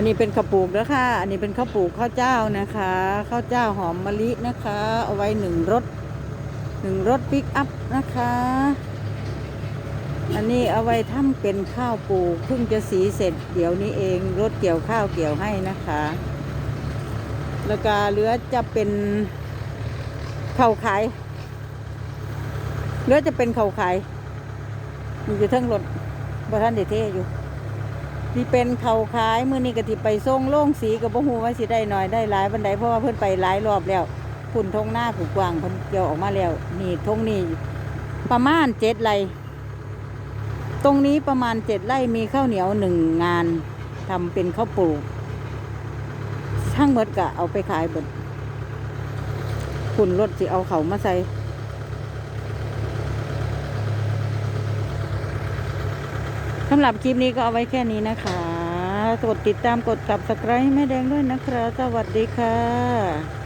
อันนี้เป็นข้าวปลูกแล้วค่ะอันนี้เป็นข้าวปลูกข้าวเจ้านะคะ ข้าวเจ้าหอมมะลินะคะ เอาไว้หนึ่งรถหนึ่งรถปิกอัพนะคะ อันนี้เอาไว้ทำเป็นข้าวปลูกเพิ่งจะสีเสร็จเดี๋ยวนี้เองรถเกี่ยวข้าวเกี่ยวให้นะคะ แล้วก็เหลือจะเป็นข้าวขายเหลือจะเป็นข้าวขายมีอยู่เทั้งรถบ่ท่านเดเทอยู่ ที่เป็นเขาขายมือนี้ก็ที่ไปส่งโล่งสีกับบ่ฮู้ว่าสิได้หน่อยได้หลายบันไดเพราะว่าเพิ่นไปหลายรอบแล้วพุ่นทงหน้าผูกกวางเพิ่นเกี่ยวออกมาแล้วนี่ทงนี้ประมาณเจ็ดไร่ตรงนี้ประมาณเจ็ดไร่มีข้าวเหนียวหนึ่งงานทำเป็นข้าวปลูกช่างเบิดกะเอาไปขายเบิดคุณรถสิเอาเขามาใส่ สำหรับคลิปนี้ก็เอาไว้แค่นี้นะคะ กดติดตามกดกับสไครต์แม่แดงด้วยนะคะ สวัสดีค่ะ